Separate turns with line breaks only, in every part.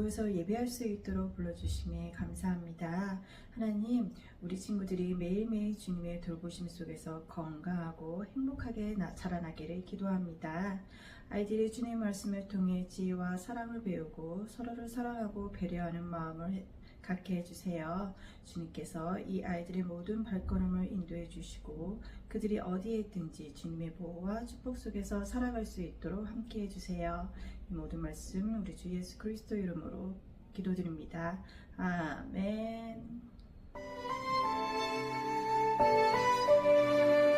모여서 예배할 수 있도록 불러주심에 감사합니다. 하나님, 우리 친구들이 매일매일 주님의 돌보심 속에서 건강하고 행복하게 나- 자라나기를 기도합니다. 아이들이 주님 말씀을 통해 지혜와 사랑을 배우고 서로를 사랑하고 배려하는 마음을 해- 갖게 해주세요. 주님께서 이 아이들의 모든 발걸음을 인도해 주시고 그들이 어디에 있든지 주님의 보호와 축복 속에서 살아갈 수 있도록 함께 해주세요. 이 모든 말씀 우리 주 예수 그리스도 이름으로 기도드립니다. 아멘.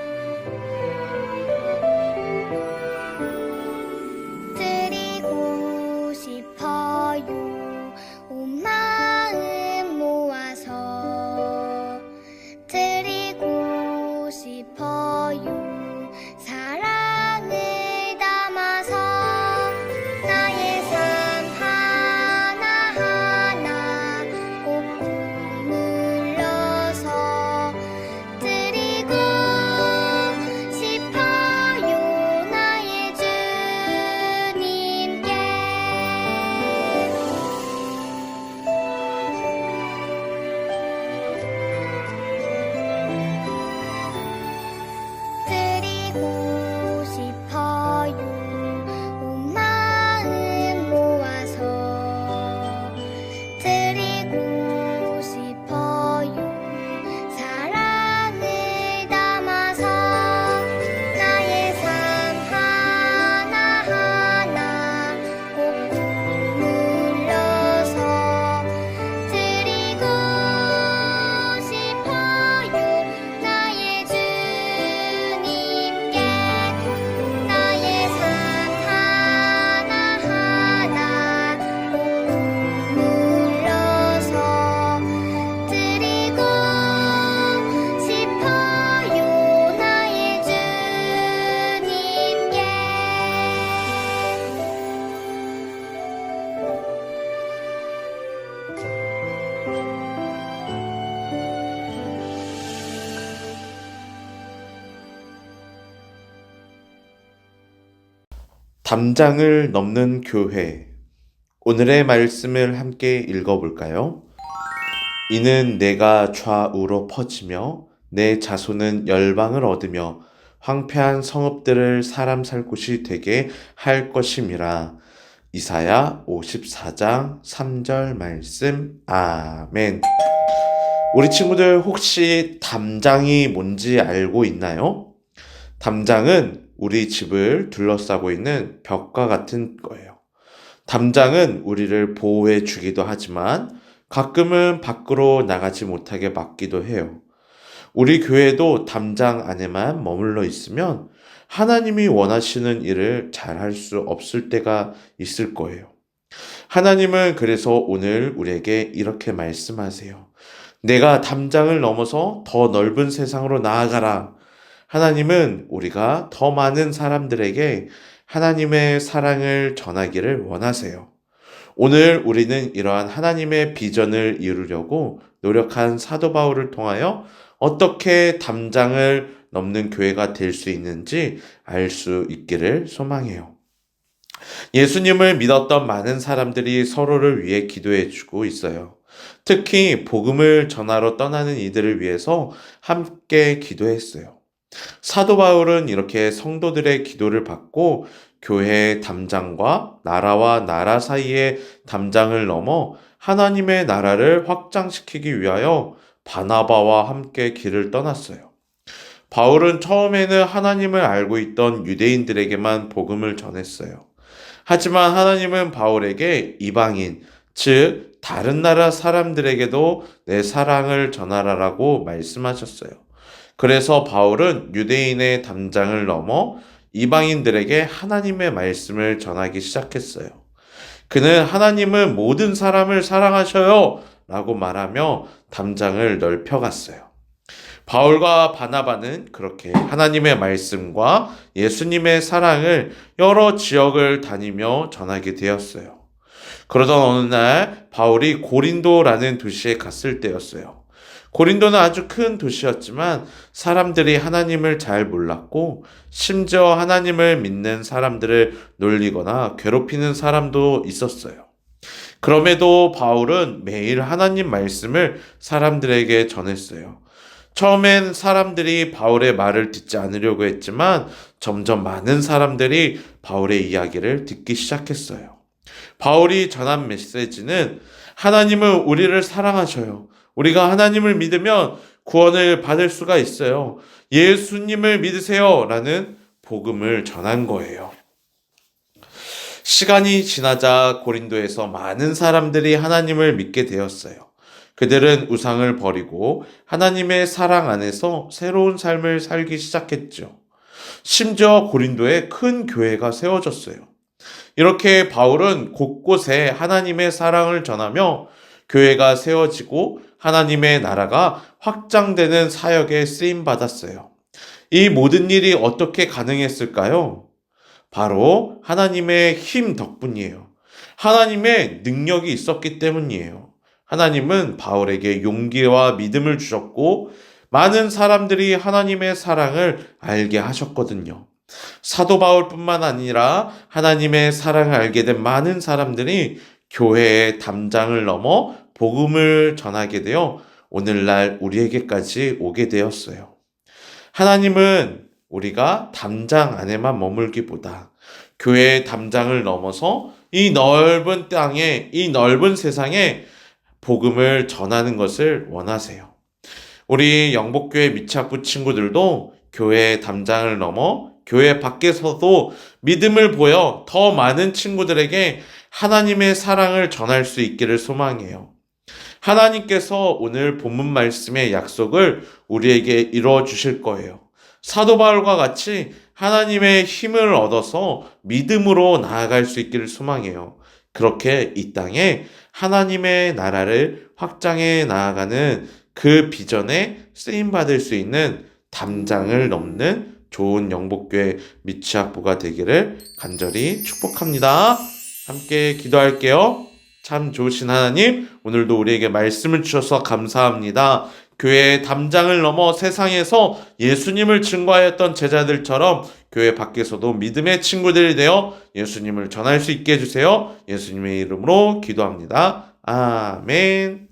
드리 싶어
담장을 넘는 교회. 오늘의 말씀을 함께 읽어볼까요? 이는 내가 좌우로 퍼지며 내 자손은 열방을 얻으며 황폐한 성읍들을 사람 살 곳이 되게 할 것임이라. 이사야 54장 3절 말씀. 아멘. 우리 친구들 혹시 담장이 뭔지 알고 있나요? 담장은 우리 집을 둘러싸고 있는 벽과 같은 거예요. 담장은 우리를 보호해 주기도 하지만 가끔은 밖으로 나가지 못하게 막기도 해요. 우리 교회도 담장 안에만 머물러 있으면 하나님이 원하시는 일을 잘 할 수 없을 때가 있을 거예요. 하나님은 그래서 오늘 우리에게 이렇게 말씀하세요. 내가 담장을 넘어서 더 넓은 세상으로 나아가라. 하나님은 우리가 더 많은 사람들에게 하나님의 사랑을 전하기를 원하세요. 오늘 우리는 이러한 하나님의 비전을 이루려고 노력한 사도 바울을 통하여 어떻게 담장을 넘는 교회가 될 수 있는지 알 수 있기를 소망해요. 예수님을 믿었던 많은 사람들이 서로를 위해 기도해 주고 있어요. 특히 복음을 전하러 떠나는 이들을 위해서 함께 기도했어요. 사도 바울은 이렇게 성도들의 기도를 받고 교회의 담장과 나라와 나라 사이의 담장을 넘어 하나님의 나라를 확장시키기 위하여 바나바와 함께 길을 떠났어요. 바울은 처음에는 하나님을 알고 있던 유대인들에게만 복음을 전했어요. 하지만 하나님은 바울에게 이방인, 즉, 다른 나라 사람들에게도 내 사랑을 전하라라고 말씀하셨어요. 그래서 바울은 유대인의 담장을 넘어 이방인들에게 하나님의 말씀을 전하기 시작했어요. 그는 하나님은 모든 사람을 사랑하셔요 라고 말하며 담장을 넓혀갔어요. 바울과 바나바는 그렇게 하나님의 말씀과 예수님의 사랑을 여러 지역을 다니며 전하게 되었어요. 그러던 어느 날 바울이 고린도라는 도시에 갔을 때였어요. 고린도는 아주 큰 도시였지만 사람들이 하나님을 잘 몰랐고 심지어 하나님을 믿는 사람들을 놀리거나 괴롭히는 사람도 있었어요. 그럼에도 바울은 매일 하나님 말씀을 사람들에게 전했어요. 처음엔 사람들이 바울의 말을 듣지 않으려고 했지만 점점 많은 사람들이 바울의 이야기를 듣기 시작했어요. 바울이 전한 메시지는 하나님은 우리를 사랑하셔요. 우리가 하나님을 믿으면 구원을 받을 수가 있어요. 예수님을 믿으세요. 라는 복음을 전한 거예요. 시간이 지나자 고린도에서 많은 사람들이 하나님을 믿게 되었어요. 그들은 우상을 버리고 하나님의 사랑 안에서 새로운 삶을 살기 시작했죠. 심지어 고린도에 큰 교회가 세워졌어요. 이렇게 바울은 곳곳에 하나님의 사랑을 전하며 교회가 세워지고 하나님의 나라가 확장되는 사역에 쓰임 받았어요. 이 모든 일이 어떻게 가능했을까요? 바로 하나님의 힘 덕분이에요. 하나님의 능력이 있었기 때문이에요. 하나님은 바울에게 용기와 믿음을 주셨고 많은 사람들이 하나님의 사랑을 알게 하셨거든요. 사도 바울뿐만 아니라 하나님의 사랑을 알게 된 많은 사람들이 교회의 담장을 넘어 복음을 전하게 되어 오늘날 우리에게까지 오게 되었어요. 하나님은 우리가 담장 안에만 머물기보다 교회의 담장을 넘어서 이 넓은 땅에, 이 넓은 세상에 복음을 전하는 것을 원하세요. 우리 영복교회 미착부 친구들도 교회의 담장을 넘어 교회 밖에서도 믿음을 보여 더 많은 친구들에게 하나님의 사랑을 전할 수 있기를 소망해요. 하나님께서 오늘 본문 말씀의 약속을 우리에게 이루어 주실 거예요. 사도 바울과 같이 하나님의 힘을 얻어서 믿음으로 나아갈 수 있기를 소망해요. 그렇게 이 땅에 하나님의 나라를 확장해 나아가는 그 비전에 쓰임 받을 수 있는 담장을 넘는 좋은 영복교회 미치학부가 되기를 간절히 축복합니다. 함께 기도할게요. 참 좋으신 하나님, 오늘도 우리에게 말씀을 주셔서 감사합니다. 교회의 담장을 넘어 세상에서 예수님을 증거하였던 제자들처럼 교회 밖에서도 믿음의 친구들이 되어 예수님을 전할 수 있게 해주세요. 예수님의 이름으로 기도합니다. 아멘.